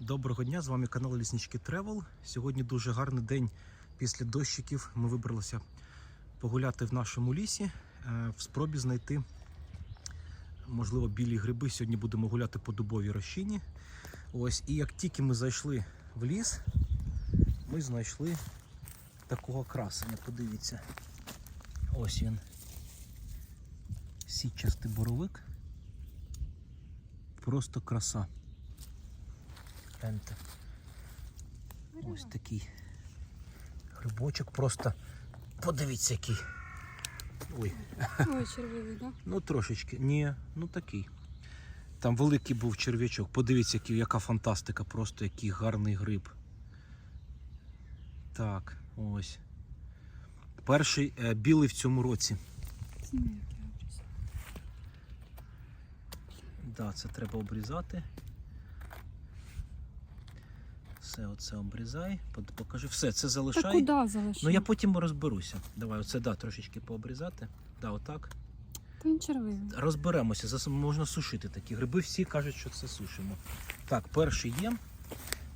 Доброго дня, з вами канал Ліснички Тревел. Сьогодні дуже гарний день після дощиків. Ми вибралися погуляти в нашому лісі е, в спробі знайти, можливо, білі гриби. Сьогодні будемо гуляти по дубовій розчині. Ось, і як тільки ми зайшли в ліс, ми знайшли такого красення. Подивіться. Ось він. Сітчастий боровик. Просто краса. Гляньте. Ось такий грибочок. Просто подивіться який. Ой, Ой, червивий, да? ну трошечки. Ні, ну такий. Там великий був черв'ячок. Подивіться, який, яка фантастика, просто який гарний гриб. Так, ось. Перший е, білий в цьому році. Обрізаю. Да, це треба обрізати. Все, оце обрізай. Покажи. Все, це Та залишай. куди залишив? Ну я потім розберуся. Давай, оце да, трошечки пообрізати. Да, отак. Та він червивий. Розберемося, зас- можна сушити такі гриби. Всі кажуть, що це сушимо. Так, перший є.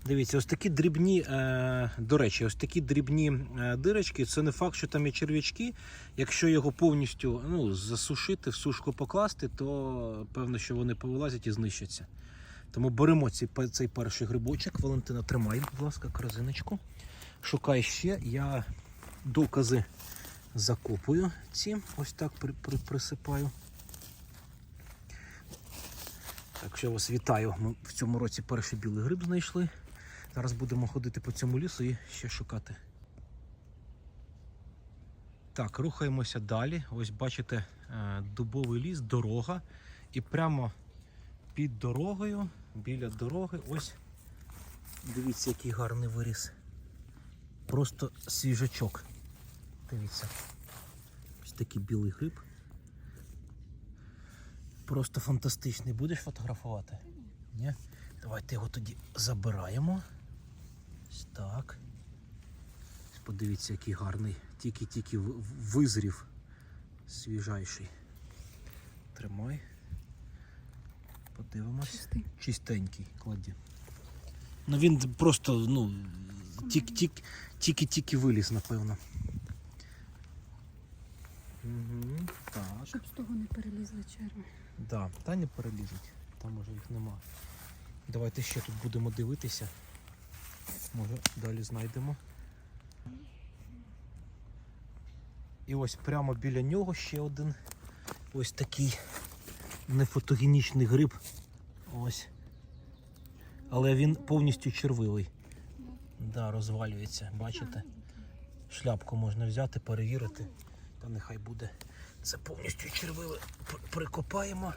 Дивіться, ось такі дрібні, е, до речі, ось такі дрібні е, дирочки. Це не факт, що там є черв'ячки. Якщо його повністю ну, засушити, в сушку покласти, то певно, що вони повилазять і знищаться. Тому беремо цей, цей перший грибочок. Валентина, тримай, будь ласка, корзиночку. Шукай ще. Я докази закопую ці. Ось так при, при, присипаю. Так що я вас вітаю. Ми в цьому році перший білий гриб знайшли. Зараз будемо ходити по цьому лісу і ще шукати. Так, рухаємося далі. Ось бачите, е, дубовий ліс, дорога. І прямо під дорогою, біля дороги, ось дивіться, який гарний виріс. Просто свіжачок. Дивіться. Ось такий білий гриб. Просто фантастичний. Будеш фотографувати? Ні? Давайте його тоді забираємо. Ось так. Подивіться, який гарний. Тільки-тільки визрів. Свіжайший. Тримай. Подивимось. Чистий. Чистенький, кладі. Ну він просто, ну, тік-тік, тільки-тільки виліз, напевно. Угу, так. Щоб з того не перелізли черви. Да, та не перелізуть, там уже їх нема. Давайте ще тут будемо дивитися. Може далі знайдемо. І ось прямо біля нього ще один ось такий нефотогенічний гриб. Ось. Але він повністю червивий. Да, розвалюється, бачите? Шляпку можна взяти, перевірити. Та нехай буде. Це повністю червиве. Прикопаємо.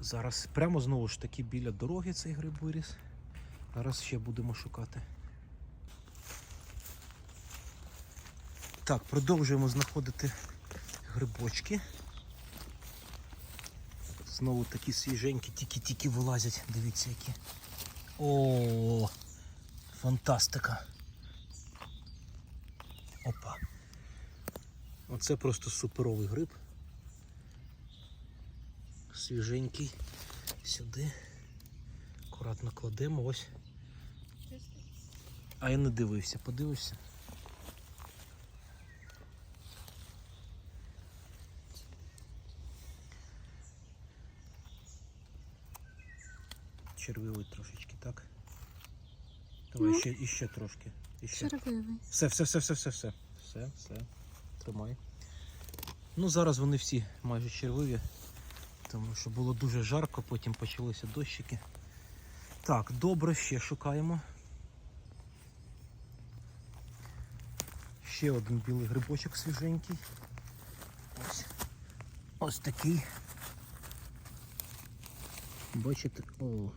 Зараз прямо знову ж таки біля дороги цей гриб виріс. Зараз ще будемо шукати. Так, продовжуємо знаходити грибочки. Знову такі свіженькі, тільки-тільки вилазять. Дивіться які. О, фантастика. Опа. Оце просто суперовий гриб. Свіженький. Сюди. Акуратно кладемо. Ось. А я не дивився, подивишся. Червивий трошечки, так? Давай Ну. ще, іще трошки. Іще. Червивий. Все, все, все, все, все, все. Все, все. Тримай. Ну, зараз вони всі майже червиві, тому що було дуже жарко, потім почалися дощики. Так, добре, ще шукаємо. Ще один білий грибочок свіженький. Ось. Ось такий. Бачите? О,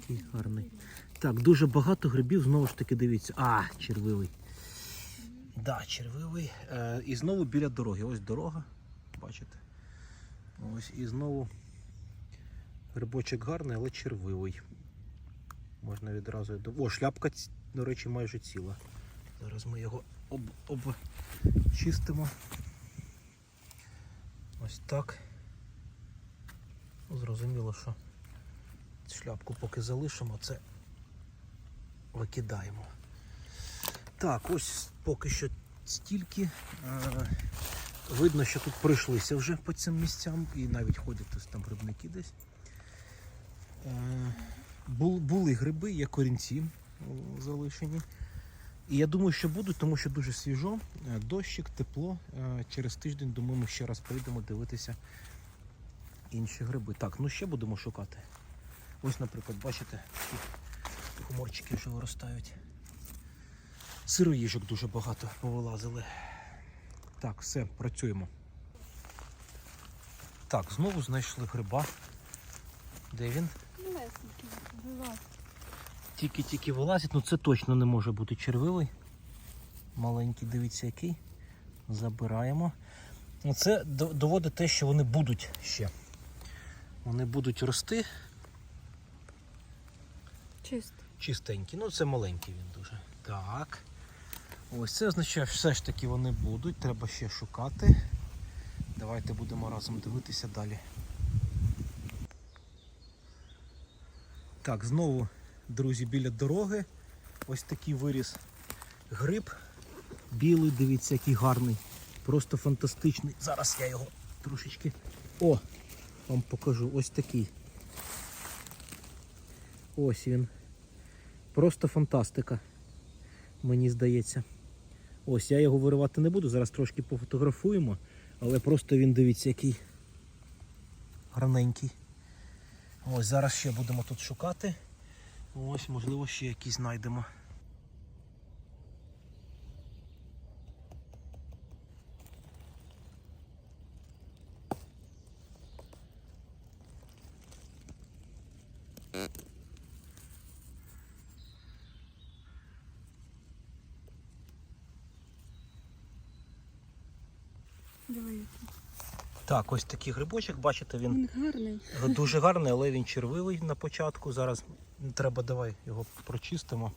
який гарний. Так, дуже багато грибів, знову ж таки, дивіться. А, червивий. Да, червивий. Е, і знову біля дороги. Ось дорога. Бачите? Ось і знову грибочок гарний, але червивий. Можна відразу. О, шляпка, до речі, майже ціла. Зараз ми його об, обчистимо. Ось так. Зрозуміло, що Шляпку поки залишимо, це викидаємо. Так, ось поки що стільки. Е, Видно, що тут пройшлися вже по цим місцям і навіть ходять там грибники десь. Е, Були гриби, є корінці залишені. І я думаю, що будуть, тому що дуже свіжо, е, дощик, тепло. Е, Через тиждень, думаю, ми ще раз прийдемо дивитися інші гриби. Так, ну ще будемо шукати. Ось, наприклад, бачите, такі хуморчики вже виростають. Сироїжок дуже багато повилазили. Так, все, працюємо. Так, знову знайшли гриба. Де він? Тільки-тільки вилазить, ну це точно не може бути червивий. Маленький, дивіться який. Забираємо. Ну, Це доводить те, що вони будуть ще. Вони будуть рости Чисто. чистенькі. Ну, це маленький він дуже. Так. Ось це означає, що все ж таки вони будуть. Треба ще шукати. Давайте будемо разом дивитися далі. Так, знову, друзі, біля дороги. Ось такий виріс гриб. Білий, дивіться, який гарний. Просто фантастичний. Зараз я його трошечки. О! Вам покажу. Ось такий. Ось він. Просто фантастика, мені здається. Ось я його виривати не буду, зараз трошки пофотографуємо, але просто він дивіться, який гарненький. Ось зараз ще будемо тут шукати. Ось, можливо, ще якісь знайдемо. Диви, який. Так, ось такий грибочок, бачите, він Він гарний. дуже гарний, але він червивий на початку. Зараз треба давай його прочистимо.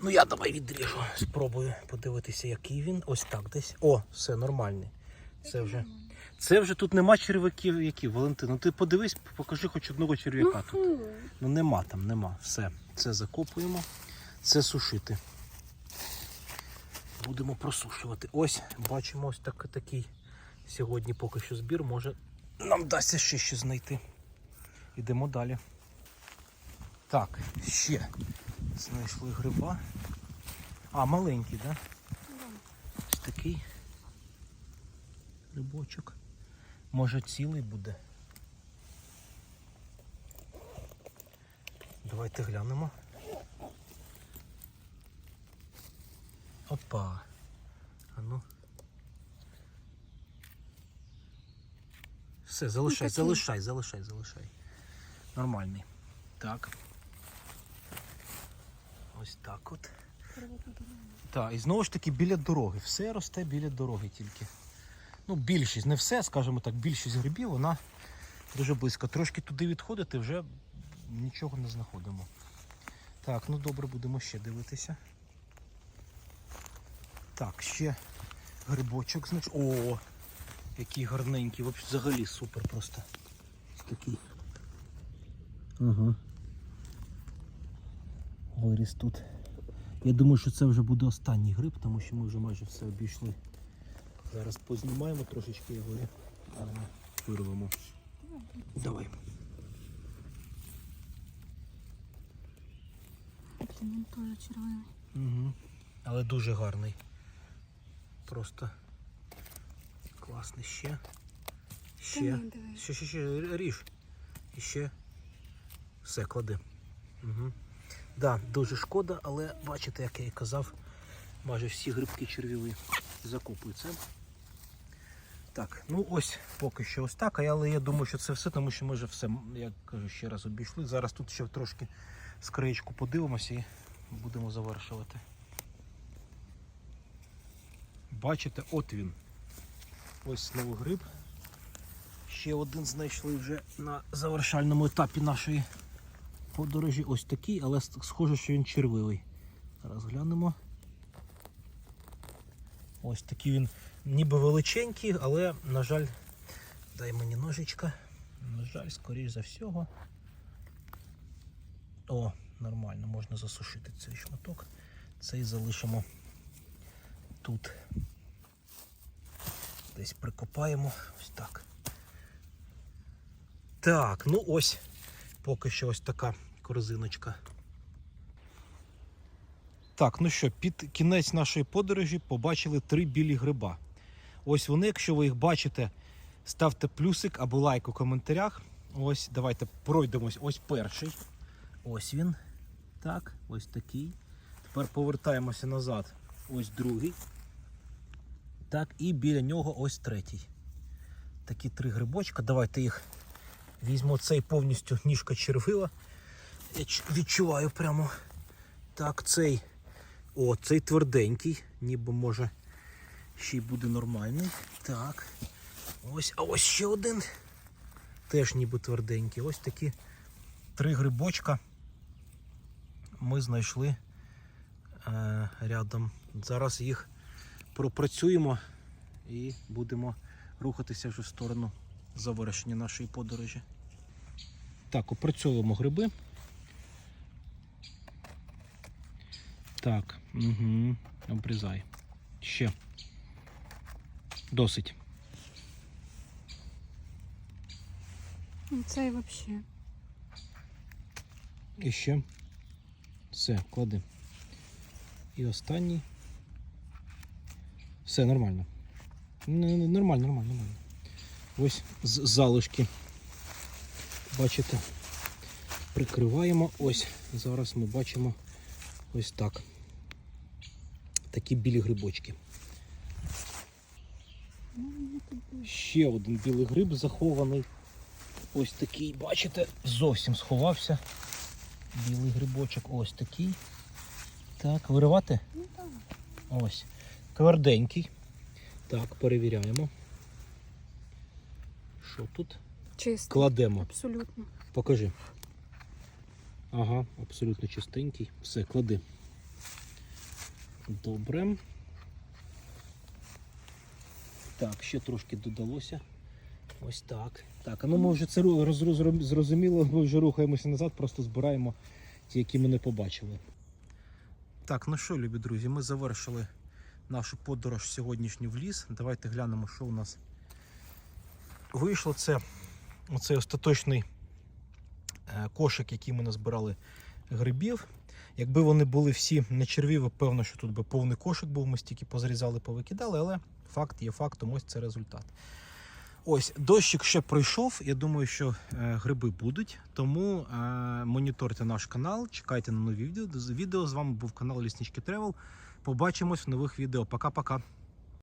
Ну я давай відріжу. Спробую подивитися, який він. Ось так десь. О, все нормальний. Це вже. Це вже тут нема черв'яків, які, Валентин. Ну ти подивись, покажи хоч одного черв'яка Ну, тут. Ну нема там, нема. Все. Це закопуємо. Це сушити. Будемо просушувати. Ось, бачимо ось так, такий сьогодні поки що збір. Може нам вдасться ще щось знайти. Йдемо далі. Так, ще знайшли гриба. А, маленький, так? Да? Ось такий грибочок. Може цілий буде. Давайте глянемо. Опа. А ну. Все, залишай, такий. залишай, залишай, залишай. Нормальний. Так. Ось так от. Так, і знову ж таки біля дороги. Все росте біля дороги тільки. Ну, більшість, не все, скажімо так, більшість грибів, вона дуже близько. Трошки туди відходити, вже нічого не знаходимо. Так, ну добре, будемо ще дивитися. Так, ще грибочок, значить. О, який гарненький, взагалі супер просто. Ось такий. Ага. Виріс тут. Я думаю, що це вже буде останній гриб, тому що ми вже майже все обійшли. Зараз познімаємо трошечки його і вирвемо. Давай. Він теж червивий. Угу. Але дуже гарний. Просто класний ще. Ще. Ще, ще, ще, ріж. І ще. Все, клади. Угу. Да, дуже шкода, але бачите, як я і казав, майже всі грибки червіві закопуються. Так, ну ось поки що ось так, але я думаю, що це все, тому що ми вже все, я кажу, ще раз обійшли. Зараз тут ще трошки з краєчку подивимося і будемо завершувати. Бачите, от він. Ось знову гриб. Ще один знайшли вже на завершальному етапі нашої подорожі. Ось такий, але схоже, що він червивий. Зараз глянемо. Ось такий він ніби величенький, але, на жаль, Дай мені ножичка. На жаль, скоріш за всього. О, нормально, можна засушити цей шматок. Цей залишимо тут. Десь прикопаємо. Ось так. Так, ну ось. Поки що ось така корзиночка. Так, ну що, під кінець нашої подорожі побачили три білі гриба. Ось вони, якщо ви їх бачите, ставте плюсик або лайк у коментарях. Ось, давайте пройдемось. Ось перший. Ось він. Так, ось такий. Тепер повертаємося назад. Ось другий. Так, і біля нього ось третій. Такі три грибочка. Давайте їх візьму цей повністю ніжка червива. Я відчуваю прямо. Так, цей. О, цей тверденький, ніби може ще й буде нормальний. Так. Ось, а ось ще один. Теж ніби тверденький. Ось такі три грибочка ми знайшли е, рядом. Зараз їх пропрацюємо і будемо рухатися вже в сторону завершення нашої подорожі. Так, опрацьовуємо гриби. Так, угу, обрізай. Ще. Досить. Це І взагалі. І ще. Все, клади. І останній. Все нормально. Н- н- Нормально, нормально, нормально. Ось з- залишки. Бачите, прикриваємо. Ось зараз ми бачимо ось так. Такі білі грибочки. Ще один білий гриб захований. Ось такий, бачите, зовсім сховався. Білий грибочок, ось такий. Так, виривати? Ну так. Ось. Тверденький. Так, перевіряємо. Що тут? Чистий. Кладемо. Абсолютно. Покажи. Ага, абсолютно чистенький. Все, клади. Добре. Так, ще трошки додалося. Ось так. Так, а ну ми вже це зрозуміло, ми вже рухаємося назад, просто збираємо ті, які ми не побачили. Так, ну що, любі друзі, ми завершили нашу подорож сьогоднішню в ліс. Давайте глянемо, що у нас вийшло. Це оцей остаточний е, кошик, який ми назбирали грибів. Якби вони були всі не червіві, певно, що тут би повний кошик був, ми стільки позрізали, повикидали, але факт є фактом, ось це результат. Ось, дощик ще пройшов. Я думаю, що е, гриби будуть. Тому е, моніторте наш канал, чекайте на нові відео. З вами був канал Ліснички Тревел. Побачимось в нових відео. Пока-пока.